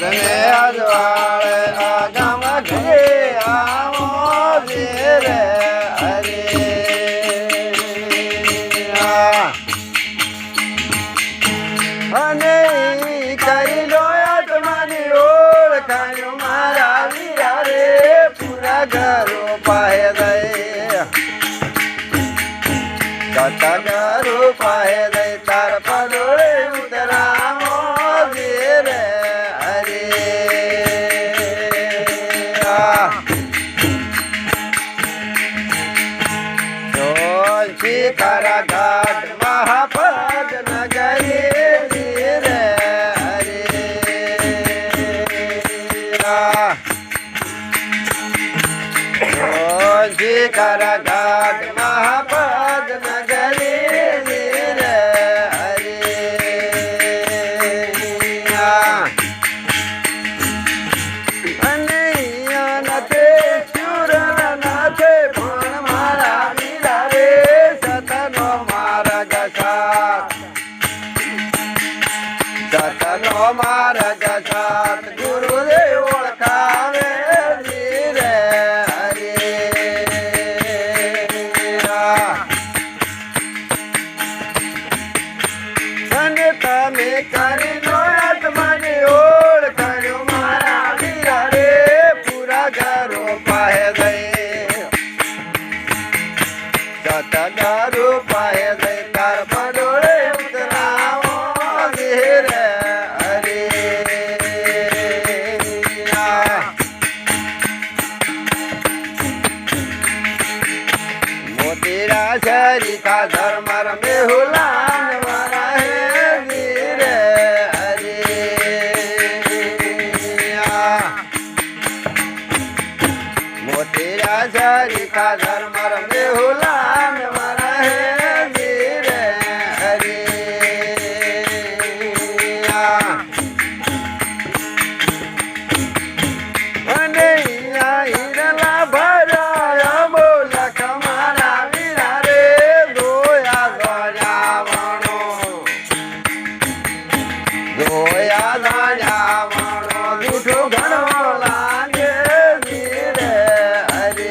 અંતરને અજવાળે અગમ ઘરે આવો ધીરે હરી અને ઈ કરી લો આત્માની ઓળખાણ મારા વીરા રે પૂરા ઘરો પાહે દઈ કટા ઘરો પાહે દઈ cara Tomato. સરિતા ધર્મ રમે હુલાન વાળા હે ધીરે હરે મોતીરા સરિતા ધર્મ રમે દોયા દોયાવણો જૂઠો ઘણો લાગે ધીરે હરે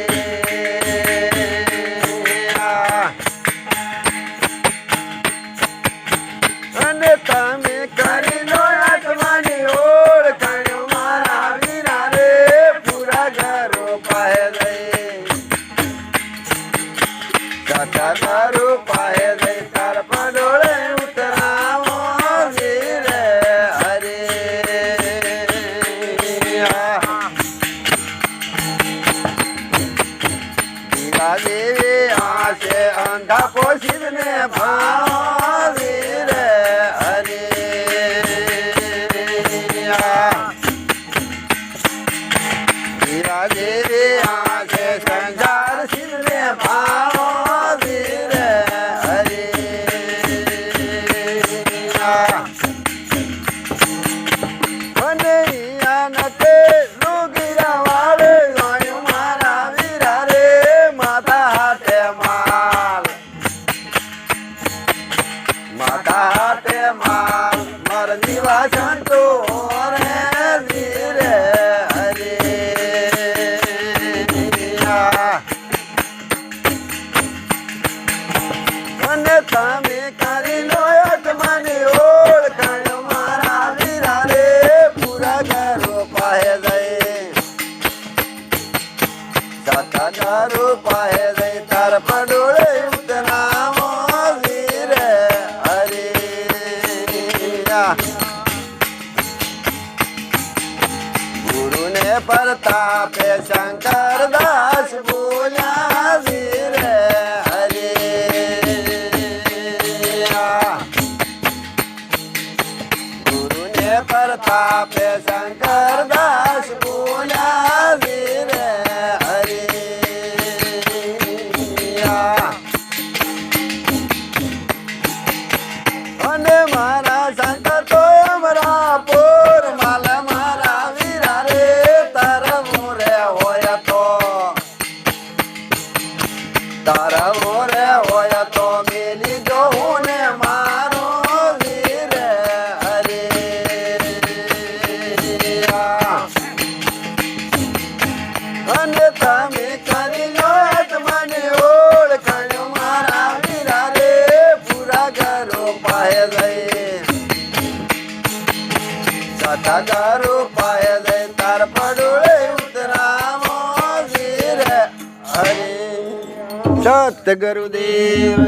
અને તમે કરી લો આત્માની ઓળખાણ મારા વીરા રે, પૂરા ઘરો પાહે દઈ કાકા તારો અંધા ને ભાવ તાપે શંકર દાસ બોલ્યા વીરે હરે. ગુરુને પર તાપે શંકર દાસ બોલ્યા મોરે હોય તો મિલી જો હું ને મારો વીર હરે. રે. પાય તાર પડોળે સત ગુરુદેવ